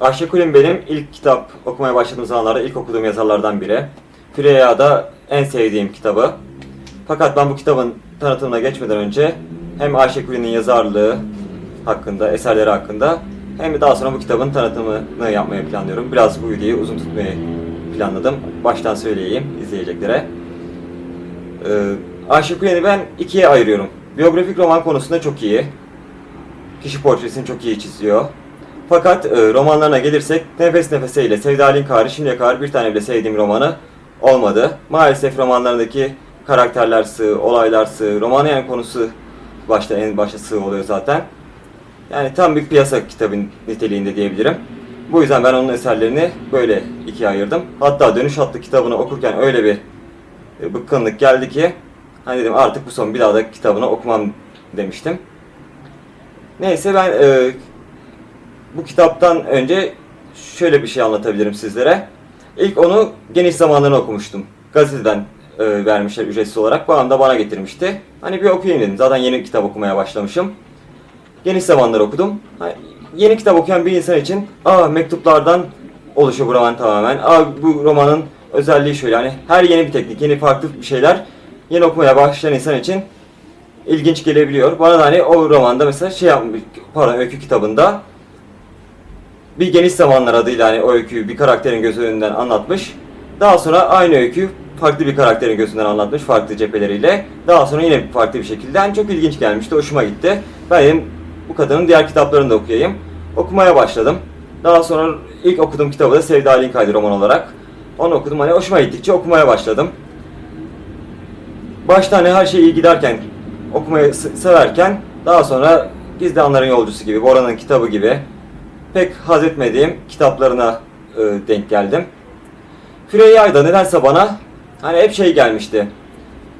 Ayşe Kulin benim ilk kitap okumaya başladığım zamanlarda ilk okuduğum yazarlardan biri. Freya da en sevdiğim kitabı. Fakat ben bu kitabın tanıtımına geçmeden önce hem Ayşe Kulin'in yazarlığı hakkında, eserleri hakkında hem de daha sonra bu kitabın tanıtımını yapmayı planlıyorum. Biraz bu videoyu uzun tutmayı planladım. Baştan söyleyeyim izleyeceklere. Ee, Ayşe Kulin'i ben ikiye ayırıyorum. Biyografik roman konusunda çok iyi. Kişi portresini çok iyi çiziyor. Fakat e, romanlarına gelirsek Nefes Nefese ile Sevda Linkari şimdiye kadar bir tane bile sevdiğim romanı olmadı. Maalesef romanlarındaki karakterler sığ, olaylar sığ, romanın yani konusu başta en başta sığ oluyor zaten. Yani tam bir piyasa kitabı niteliğinde diyebilirim. Bu yüzden ben onun eserlerini böyle ikiye ayırdım. Hatta Dönüş adlı kitabını okurken öyle bir e, bıkkınlık geldi ki hani dedim artık bu son bir daha da kitabını okumam demiştim. Neyse ben e, bu kitaptan önce şöyle bir şey anlatabilirim sizlere. İlk onu geniş zamanlarını okumuştum. Gazeteden e, vermişler ücretsiz olarak. Babam da bana getirmişti. Hani bir okuyayım dedim. Zaten yeni kitap okumaya başlamışım. Geniş zamanlar okudum. Hani yeni kitap okuyan bir insan için aa mektuplardan oluşuyor bu roman tamamen. Aa bu romanın özelliği şöyle hani her yeni bir teknik, yeni farklı bir şeyler yeni okumaya başlayan insan için ilginç gelebiliyor. Bana da hani o romanda mesela şey yapmış, pardon öykü kitabında bir geniş zamanlar adıyla hani o öyküyü bir karakterin gözü önünden anlatmış. Daha sonra aynı öyküyü farklı bir karakterin gözünden anlatmış farklı cepheleriyle. Daha sonra yine farklı bir şekilde. Yani çok ilginç gelmişti, hoşuma gitti. Ben dedim bu kadının diğer kitaplarını da okuyayım. Okumaya başladım. Daha sonra ilk okuduğum kitabı da Sevda Linkay'dı roman olarak. Onu okudum. Hani hoşuma gittikçe okumaya başladım. Başta hani her şey iyi giderken, okumayı severken daha sonra Gizli Anların Yolcusu gibi, Bora'nın kitabı gibi pek haz etmediğim kitaplarına e, denk geldim. Freya da nedense bana hani hep şey gelmişti.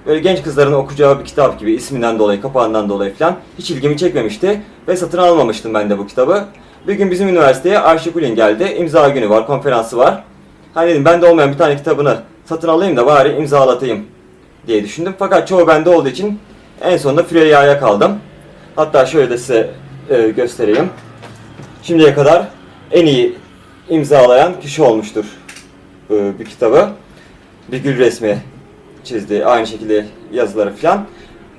Böyle genç kızların okuyacağı bir kitap gibi isminden dolayı, kapağından dolayı falan hiç ilgimi çekmemişti ve satın almamıştım ben de bu kitabı. Bir gün bizim üniversiteye Ayşe Kulin geldi. İmza günü var, konferansı var. Hani dedim bende olmayan bir tane kitabını satın alayım da bari imzalatayım diye düşündüm. Fakat çoğu bende olduğu için en sonunda Freyya'ya kaldım. Hatta şöyle de size e, göstereyim. Şimdiye kadar en iyi imzalayan kişi olmuştur e, bir kitabı. Bir gül resmi çizdi. Aynı şekilde yazıları falan.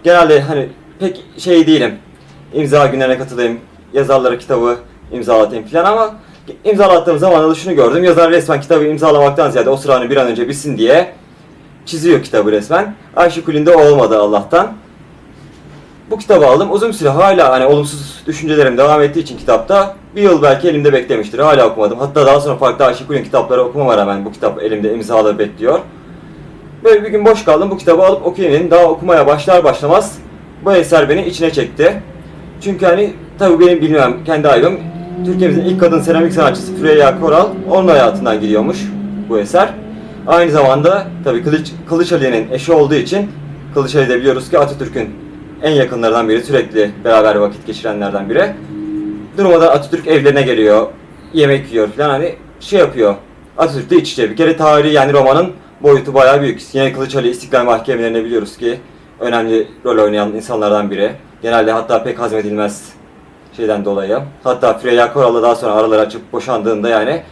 Genelde hani pek şey değilim. İmza günlerine katılayım, yazarlara kitabı imzalatayım falan ama imzalattığım zaman da şunu gördüm. Yazar resmen kitabı imzalamaktan ziyade o sıra hani bir an önce bitsin diye çiziyor kitabı resmen. Ayşe Kulü'nde o olmadı Allah'tan. Bu kitabı aldım. Uzun süre hala hani olumsuz düşüncelerim devam ettiği için kitapta bir yıl belki elimde beklemiştir. Hala okumadım. Hatta daha sonra farklı Ayşe Kulin kitapları okumama rağmen bu kitap elimde imzaları bekliyor. Böyle bir gün boş kaldım. Bu kitabı alıp okuyayım. Daha okumaya başlar başlamaz bu eser beni içine çekti. Çünkü hani tabii benim bilmem kendi ayrım Türkiye'mizin ilk kadın seramik sanatçısı Freya Koral onun hayatından gidiyormuş bu eser. Aynı zamanda tabii Kılıç, Kılıç Ali'nin eşi olduğu için Kılıç Ali de biliyoruz ki Atatürk'ün en yakınlarından biri, sürekli beraber vakit geçirenlerden biri. Durmadan Atatürk evlerine geliyor, yemek yiyor falan hani şey yapıyor. Atatürk de iç içe. Bir kere tarihi yani romanın boyutu bayağı büyük. Yine Kılıç Ali İstiklal Mahkemelerinde biliyoruz ki önemli rol oynayan insanlardan biri. Genelde hatta pek hazmedilmez şeyden dolayı. Hatta Freya Koral'la daha sonra araları açıp boşandığında yani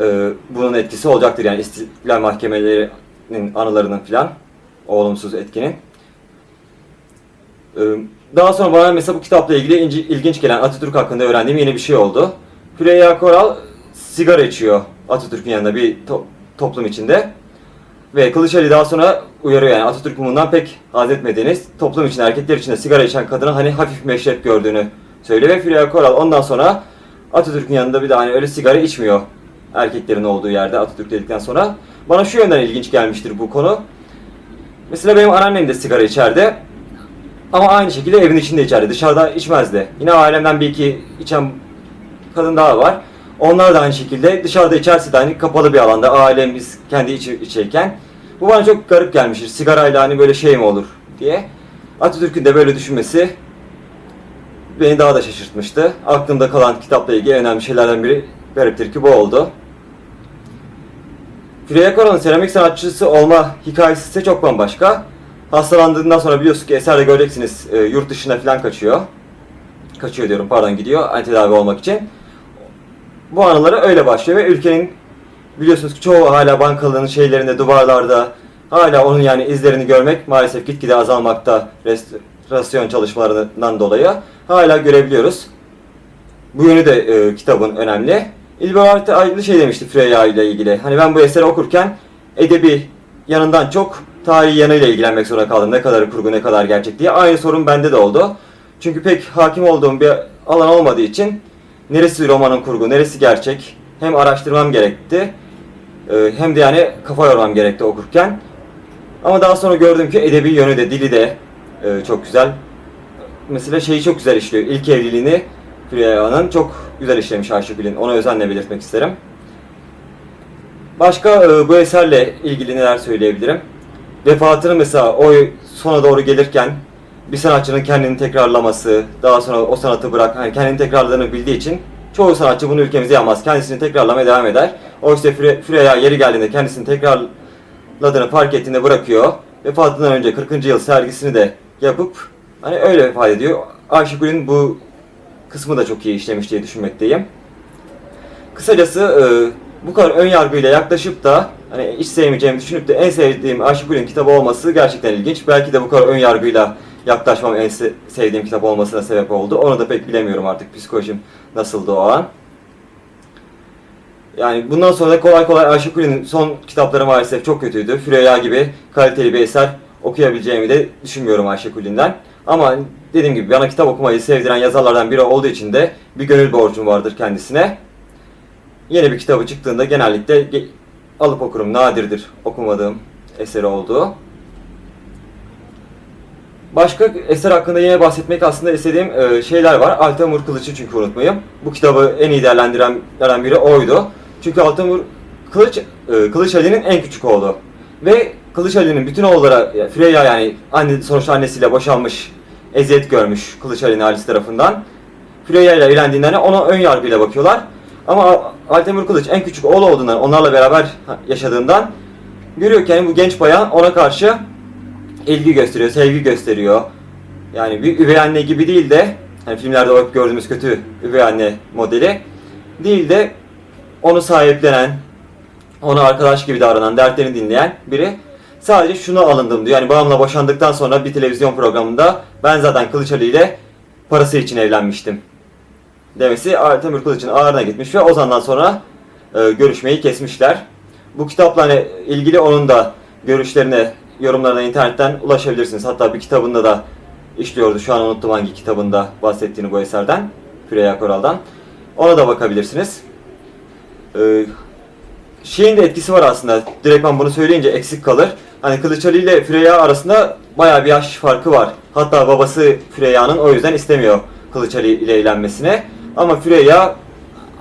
e, bunun etkisi olacaktır yani İstiklal Mahkemelerinin anılarının filan olumsuz etkinin. E, daha sonra bana mesela bu kitapla ilgili ilginç gelen Atatürk hakkında öğrendiğim yeni bir şey oldu. Freya Koral sigara içiyor Atatürk'ün yanında bir to- toplum içinde. Ve Kılıç Ali daha sonra uyarıyor yani Atatürk bundan pek haz etmediğiniz toplum için erkekler için de sigara içen kadını hani hafif meşrep gördüğünü söylüyor ve Freya Koral ondan sonra Atatürk'ün yanında bir de hani öyle sigara içmiyor erkeklerin olduğu yerde Atatürk dedikten sonra. Bana şu yönden ilginç gelmiştir bu konu. Mesela benim anneannem de sigara içerdi. Ama aynı şekilde evin içinde içerdi. Dışarıda içmezdi. Yine ailemden bir iki içen kadın daha var. Onlar da aynı şekilde dışarıda içerse de hani kapalı bir alanda ailemiz kendi içi, içeyken. Bu bana çok garip gelmiştir. Sigarayla hani böyle şey mi olur diye. Atatürk'ün de böyle düşünmesi beni daha da şaşırtmıştı. Aklımda kalan kitapla ilgili önemli şeylerden biri gariptir ki bu oldu. Freya Koral'ın seramik sanatçısı olma hikayesi ise çok bambaşka. Hastalandığından sonra biliyorsunuz ki eserde göreceksiniz e, yurt dışına falan kaçıyor. Kaçıyor diyorum pardon gidiyor hani tedavi olmak için. bu anıları öyle başlıyor ve ülkenin biliyorsunuz ki çoğu hala bankalığın şeylerinde, duvarlarda hala onun yani izlerini görmek maalesef gitgide azalmakta restorasyon çalışmalarından dolayı hala görebiliyoruz. Bu yönü de e, kitabın önemli. İlber aynı şey demişti Freya ile ilgili. Hani ben bu eseri okurken edebi yanından çok tarihi yanıyla ilgilenmek zorunda kaldım. Ne kadar kurgu ne kadar gerçek diye. Aynı sorun bende de oldu. Çünkü pek hakim olduğum bir alan olmadığı için neresi romanın kurgu, neresi gerçek hem araştırmam gerekti e, hem de yani kafa yormam gerekti okurken. Ama daha sonra gördüm ki edebi yönü de dili de e, çok güzel. Mesela şeyi çok güzel işliyor. İlk evliliğini Freyra'nın çok güzel işlemiş Ayşegül'ün. Ona özenle belirtmek isterim. Başka e, bu eserle ilgili neler söyleyebilirim? Vefatını mesela o sona doğru gelirken bir sanatçının kendini tekrarlaması, daha sonra o sanatı bırak, hani kendini tekrarladığını bildiği için çoğu sanatçı bunu ülkemize yapmaz. Kendisini tekrarlamaya devam eder. Oysa Fre Freya yeri geldiğinde kendisini tekrarladığını fark ettiğinde bırakıyor. Vefatından önce 40. yıl sergisini de yapıp hani öyle vefat ediyor. Ayşegül'ün bu kısmı da çok iyi işlemiş diye düşünmekteyim. Kısacası bu kadar ön yargıyla yaklaşıp da hani hiç sevmeyeceğimi düşünüp de en sevdiğim Ayşegül'ün kitabı olması gerçekten ilginç. Belki de bu kadar ön yargıyla yaklaşmam en se- sevdiğim kitap olmasına sebep oldu. Onu da pek bilemiyorum artık psikolojim nasıldı o an. Yani bundan sonra da kolay kolay Ayşegül'ün son kitapları maalesef çok kötüydü. Freya gibi kaliteli bir eser okuyabileceğimi de düşünmüyorum Ayşegül'ünden. Ama dediğim gibi bana kitap okumayı sevdiren yazarlardan biri olduğu için de bir gönül borcum vardır kendisine. Yeni bir kitabı çıktığında genellikle ge- alıp okurum. Nadirdir okumadığım eseri olduğu. Başka eser hakkında yine bahsetmek aslında istediğim e, şeyler var. Altamur Kılıç'ı çünkü unutmayayım. Bu kitabı en iyi değerlendirenlerden biri oydu. Çünkü Altamur Kılıç, e, Kılıç Ali'nin en küçük oğlu. Ve Kılıç Ali'nin bütün oğullara, ya Freya yani anne, sonuçta annesiyle boşanmış, eziyet görmüş Kılıç Ali'nin ailesi tarafından. Freya ile evlendiğinden ona ön yargıyla bakıyorlar. Ama Altemur Kılıç en küçük oğlu olduğundan, onlarla beraber yaşadığından görüyor ki yani bu genç bayan ona karşı ilgi gösteriyor, sevgi gösteriyor. Yani bir üvey anne gibi değil de hani filmlerde o hep gördüğümüz kötü üvey anne modeli değil de onu sahiplenen, ona arkadaş gibi davranan, dertlerini dinleyen biri. Sadece şunu alındım diyor. Yani babamla boşandıktan sonra bir televizyon programında ben zaten Kılıç Ali ile parası için evlenmiştim. Demesi Temür Kılıç'ın ağırına gitmiş ve o zamandan sonra e, görüşmeyi kesmişler. Bu kitapla hani ilgili onun da görüşlerine, yorumlarına internetten ulaşabilirsiniz. Hatta bir kitabında da işliyordu. Şu an unuttum hangi kitabında bahsettiğini bu eserden. Freya Koral'dan. Ona da bakabilirsiniz. Ee, şeyin de etkisi var aslında. Direktman bunu söyleyince eksik kalır. Hani Kılıç Ali ile Freya arasında bayağı bir yaş farkı var. Hatta babası Freya'nın o yüzden istemiyor Kılıç Ali ile evlenmesine. Ama Freya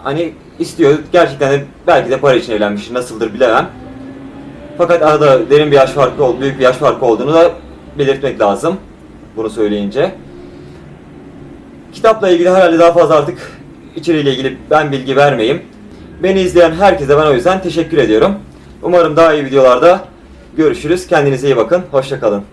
hani istiyor. Gerçekten de belki de para için evlenmiş. Nasıldır bilemem. Fakat arada derin bir yaş farkı, ol- büyük bir yaş farkı olduğunu da belirtmek lazım. Bunu söyleyince. Kitapla ilgili herhalde daha fazla artık içeriğiyle ilgili ben bilgi vermeyeyim. Beni izleyen herkese ben o yüzden teşekkür ediyorum. Umarım daha iyi videolarda görüşürüz. Kendinize iyi bakın. Hoşçakalın.